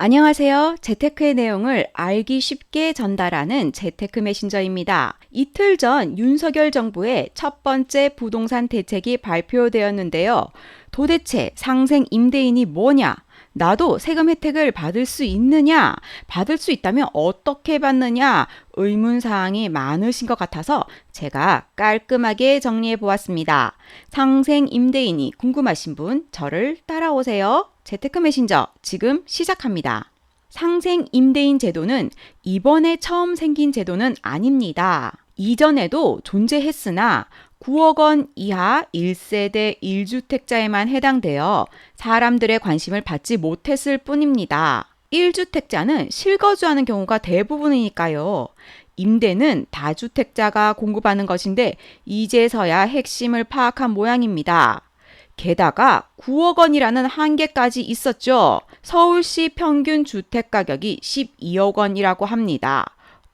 안녕하세요. 재테크의 내용을 알기 쉽게 전달하는 재테크 메신저입니다. 이틀 전 윤석열 정부의 첫 번째 부동산 대책이 발표되었는데요. 도대체 상생 임대인이 뭐냐? 나도 세금 혜택을 받을 수 있느냐? 받을 수 있다면 어떻게 받느냐? 의문사항이 많으신 것 같아서 제가 깔끔하게 정리해 보았습니다. 상생 임대인이 궁금하신 분 저를 따라오세요. 재테크 메신저 지금 시작합니다. 상생 임대인 제도는 이번에 처음 생긴 제도는 아닙니다. 이전에도 존재했으나 9억 원 이하 1세대 1주택자에만 해당되어 사람들의 관심을 받지 못했을 뿐입니다. 1주택자는 실거주하는 경우가 대부분이니까요. 임대는 다주택자가 공급하는 것인데 이제서야 핵심을 파악한 모양입니다. 게다가 9억 원이라는 한계까지 있었죠. 서울시 평균 주택 가격이 12억 원이라고 합니다.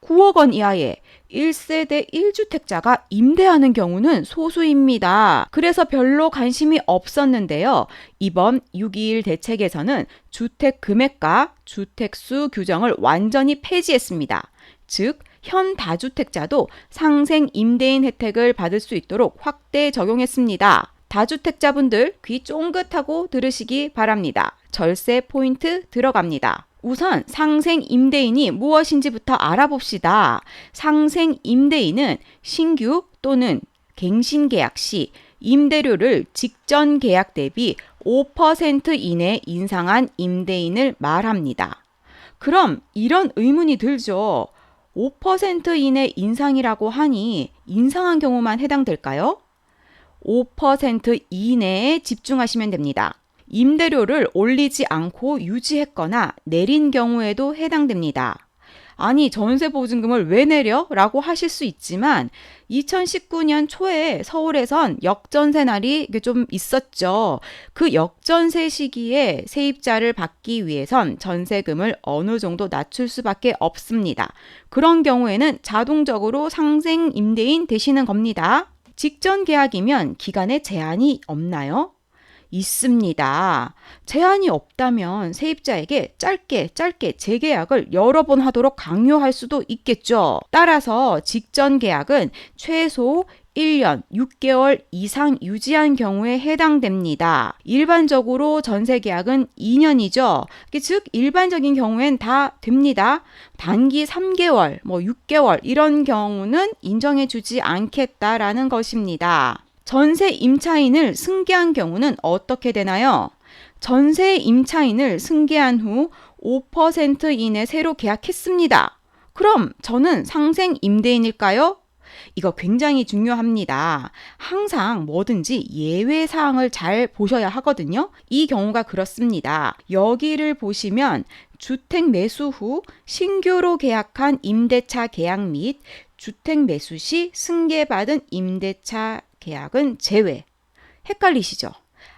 9억 원 이하의 1세대 1주택자가 임대하는 경우는 소수입니다. 그래서 별로 관심이 없었는데요. 이번 6.21 대책에서는 주택 금액과 주택수 규정을 완전히 폐지했습니다. 즉, 현 다주택자도 상생 임대인 혜택을 받을 수 있도록 확대 적용했습니다. 다주택자분들 귀 쫑긋하고 들으시기 바랍니다. 절세 포인트 들어갑니다. 우선 상생 임대인이 무엇인지부터 알아봅시다. 상생 임대인은 신규 또는 갱신 계약 시 임대료를 직전 계약 대비 5% 이내 인상한 임대인을 말합니다. 그럼 이런 의문이 들죠. 5% 이내 인상이라고 하니 인상한 경우만 해당될까요? 5% 이내에 집중하시면 됩니다. 임대료를 올리지 않고 유지했거나 내린 경우에도 해당됩니다. 아니, 전세 보증금을 왜 내려? 라고 하실 수 있지만 2019년 초에 서울에선 역전세 날이 좀 있었죠. 그 역전세 시기에 세입자를 받기 위해선 전세금을 어느 정도 낮출 수밖에 없습니다. 그런 경우에는 자동적으로 상생 임대인 되시는 겁니다. 직전 계약이면 기간에 제한이 없나요? 있습니다. 제한이 없다면 세입자에게 짧게 짧게 재계약을 여러 번 하도록 강요할 수도 있겠죠. 따라서 직전 계약은 최소 1년 6개월 이상 유지한 경우에 해당됩니다. 일반적으로 전세 계약은 2년이죠. 즉 일반적인 경우엔 다 됩니다. 단기 3개월, 뭐 6개월 이런 경우는 인정해 주지 않겠다라는 것입니다. 전세 임차인을 승계한 경우는 어떻게 되나요? 전세 임차인을 승계한 후 5% 이내 새로 계약했습니다. 그럼 저는 상생 임대인일까요? 이거 굉장히 중요합니다. 항상 뭐든지 예외 사항을 잘 보셔야 하거든요. 이 경우가 그렇습니다. 여기를 보시면 주택 매수 후 신규로 계약한 임대차 계약 및 주택 매수 시 승계받은 임대차 계약은 제외. 헷갈리시죠?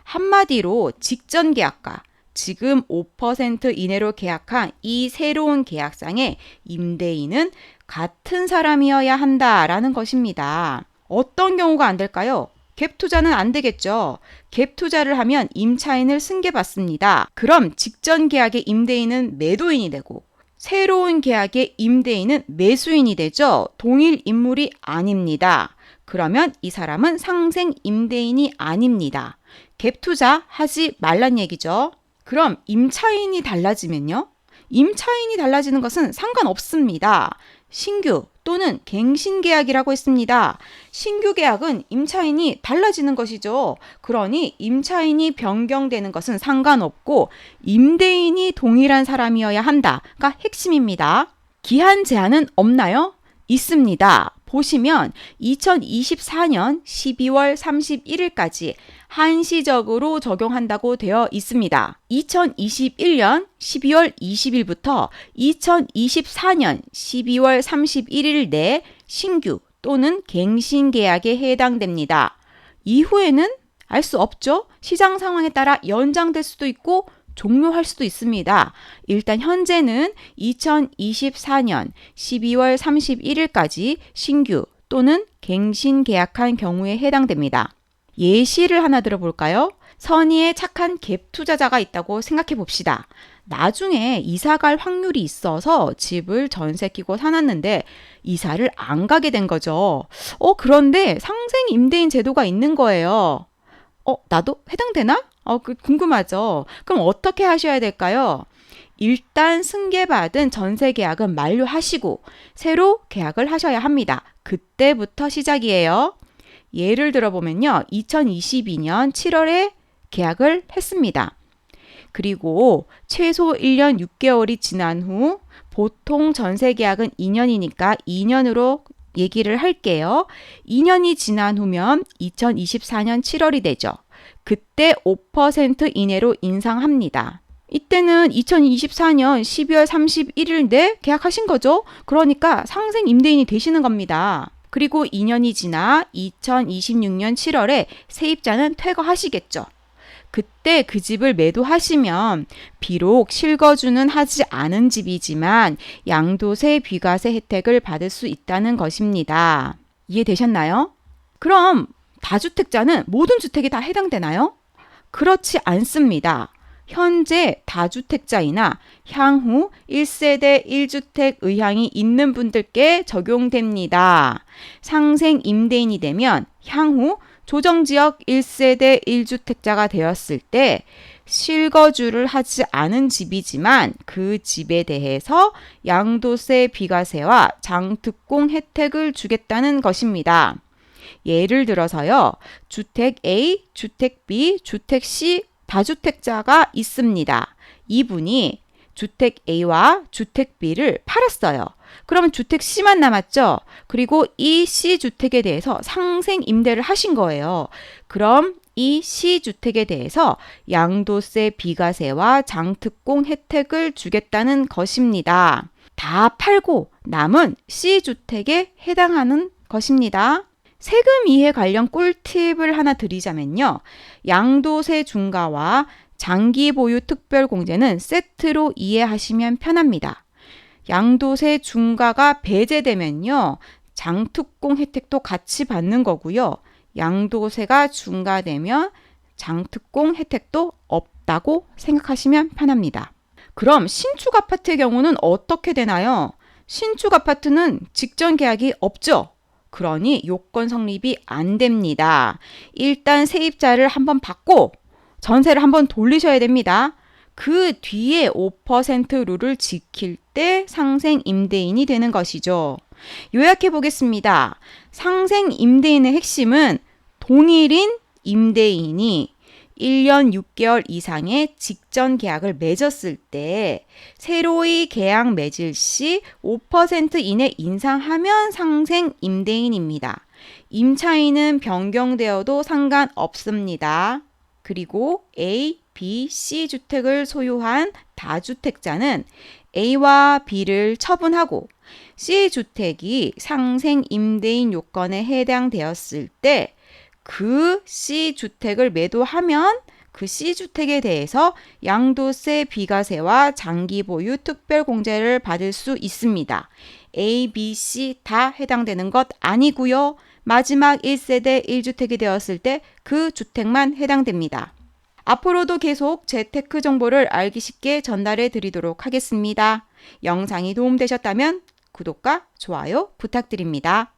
한마디로 직전 계약과 지금 5% 이내로 계약한 이 새로운 계약상의 임대인은 같은 사람이어야 한다라는 것입니다. 어떤 경우가 안 될까요? 갭 투자는 안 되겠죠. 갭 투자를 하면 임차인을 승계받습니다. 그럼 직전 계약의 임대인은 매도인이 되고 새로운 계약의 임대인은 매수인이 되죠. 동일 인물이 아닙니다. 그러면 이 사람은 상생 임대인이 아닙니다. 갭 투자 하지 말란 얘기죠. 그럼 임차인이 달라지면요? 임차인이 달라지는 것은 상관없습니다. 신규 또는 갱신 계약이라고 했습니다. 신규 계약은 임차인이 달라지는 것이죠. 그러니 임차인이 변경되는 것은 상관없고 임대인이 동일한 사람이어야 한다가 핵심입니다. 기한 제한은 없나요? 있습니다. 보시면 2024년 12월 31일까지 한시적으로 적용한다고 되어 있습니다. 2021년 12월 20일부터 2024년 12월 31일 내 신규 또는 갱신 계약에 해당됩니다. 이후에는 알 수 없죠. 시장 상황에 따라 연장될 수도 있고 종료할 수도 있습니다. 일단 현재는 2024년 12월 31일까지 신규 또는 갱신 계약한 경우에 해당됩니다. 예시를 하나 들어볼까요? 선의의 착한 갭 투자자가 있다고 생각해 봅시다. 나중에 이사 갈 확률이 있어서 집을 전세 끼고 사놨는데 이사를 안 가게 된 거죠. 어, 그런데 상생 임대인 제도가 있는 거예요. 어, 나도 해당되나? 어, 그 궁금하죠. 그럼 어떻게 하셔야 될까요? 일단 승계받은 전세 계약은 만료하시고 새로 계약을 하셔야 합니다. 그때부터 시작이에요. 예를 들어보면요. 2022년 7월에 계약을 했습니다. 그리고 최소 1년 6개월이 지난 후 보통 전세 계약은 2년이니까 2년으로 얘기를 할게요. 2년이 지난 후면 2024년 7월이 되죠. 그때 5% 이내로 인상합니다. 이때는 2024년 12월 31일 내 계약하신 거죠. 그러니까 상생 임대인이 되시는 겁니다. 그리고 2년이 지나 2026년 7월에 세입자는 퇴거하시겠죠. 그때 그 집을 매도하시면 비록 실거주는 하지 않은 집이지만 양도세 비과세 혜택을 받을 수 있다는 것입니다. 이해되셨나요? 그럼 다주택자는 모든 주택이 다 해당되나요? 그렇지 않습니다. 현재 다주택자이나 향후 1세대 1주택 의향이 있는 분들께 적용됩니다. 상생 임대인이 되면 향후 조정지역 1세대 1주택자가 되었을 때 실거주를 하지 않은 집이지만 그 집에 대해서 양도세 비과세와 장특공 혜택을 주겠다는 것입니다. 예를 들어서요. 주택 A, 주택 B, 주택 C 다주택자가 있습니다. 이분이 주택 A와 주택 B를 팔았어요. 그러면 주택 C만 남았죠? 그리고 이 C 주택에 대해서 상생 임대를 하신 거예요. 그럼 이 C 주택에 대해서 양도세 비과세와 장특공 혜택을 주겠다는 것입니다. 다 팔고 남은 C 주택에 해당하는 것입니다. 세금 이해 관련 꿀팁을 하나 드리자면요. 양도세 중과와 장기 보유 특별 공제는 세트로 이해하시면 편합니다. 양도세 중과가 배제되면요. 장특공 혜택도 같이 받는 거고요. 양도세가 중과되면 장특공 혜택도 없다고 생각하시면 편합니다. 그럼 신축 아파트의 경우는 어떻게 되나요? 신축 아파트는 직전 계약이 없죠. 그러니 요건 성립이 안 됩니다. 일단 세입자를 한번 받고 전세를 한번 돌리셔야 됩니다. 그 뒤에 5% 룰을 지킬 때 상생 임대인이 되는 것이죠. 요약해 보겠습니다. 상생 임대인의 핵심은 동일인 임대인이 1년 6개월 이상의 직전 계약을 맺었을 때 새로이 계약 맺을 시 5% 이내 인상하면 상생 임대인입니다. 임차인은 변경되어도 상관없습니다. 그리고 A, B, C 주택을 소유한 다주택자는 A와 B를 처분하고 C 주택이 상생 임대인 요건에 해당되었을 때 그 C 주택을 매도하면 그 C 주택에 대해서 양도세 비과세와 장기 보유 특별 공제를 받을 수 있습니다. A, B, C 다 해당되는 것 아니고요. 마지막 1세대 1주택이 되었을 때 그 주택만 해당됩니다. 앞으로도 계속 재테크 정보를 알기 쉽게 전달해 드리도록 하겠습니다. 영상이 도움되셨다면 구독과 좋아요 부탁드립니다.